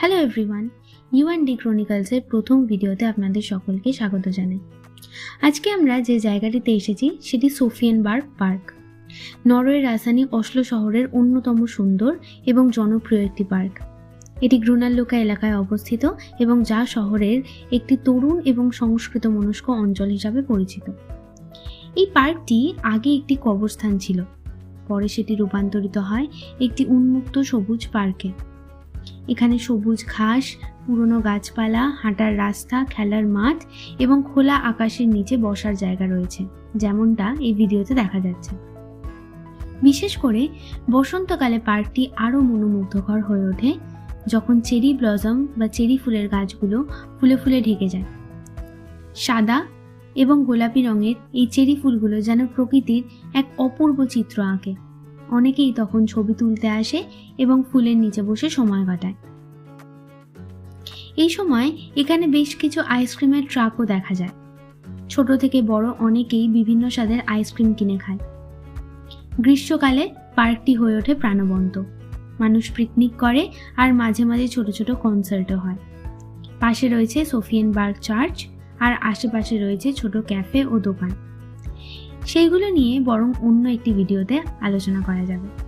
Hello everyone you and D ক্রনিকালসের প্রথম ভিডিওতে আপনাদের সকলকে স্বাগত জানাই। আজকে আমরা যে জায়গাটিতে এসেছি, সেটি সোফিয়েনবার্গ পার্ক নরওয়ের রাজধানী অসলো শহরের অন্যতম সুন্দর এবং জনপ্রিয় একটি পার্ক। এটি গ্রুনাল্লোকা এলাকায় অবস্থিত এবং যা শহরের একটি তরুণ এবং সংস্কৃত মনস্ক অঞ্চল হিসাবে পরিচিত। এই পার্কটি আগে একটি কবরস্থান ছিল, পরে সেটি রূপান্তরিত হয় একটি উন্মুক্ত সবুজ পার্কে। এখানে সবুজ ঘাস, পুরনো গাছপালা, হাঁটার রাস্তা, খেলার মাঠ এবং খোলা আকাশের নিচে বসার জায়গা রয়েছে, যেমনটা এই ভিডিওতে দেখা যাচ্ছে। বিশেষ করে বসন্তকালে পার্কটি আরও মনোমুগ্ধকর হয়ে ওঠে যখন চেরি ব্লজম বা চেরি ফুলের গাছগুলো ফুলে ফুলে ঢেকে যায়। সাদা এবং গোলাপি রঙের এই চেরি ফুলগুলো যেন প্রকৃতির এক অপূর্ব চিত্র আঁকে। অনেকেই তখন ছবি তুলতে আসে এবং ফুলের নিচে বসে সময় কাটায়। এই সময় এখানে বেশ কিছু আইসক্রিমের ট্রাকও দেখা যায়। ছোট থেকে বড় অনেকেই বিভিন্ন স্বাদের আইসক্রিম কিনে খায়। গ্রীষ্মকালে পার্কটি হয়ে ওঠে প্রাণবন্ত। মানুষ পিকনিক করে আর মাঝে মাঝে ছোট ছোট কনসার্টও হয়। পাশে রয়েছে সোফিয়েনবার্গ চার্চ আর আশেপাশে রয়েছে ছোট ক্যাফে ও দোকান। সেইগুলো নিয়ে বরং অন্য একটি ভিডিওতে আলোচনা করা যাবে।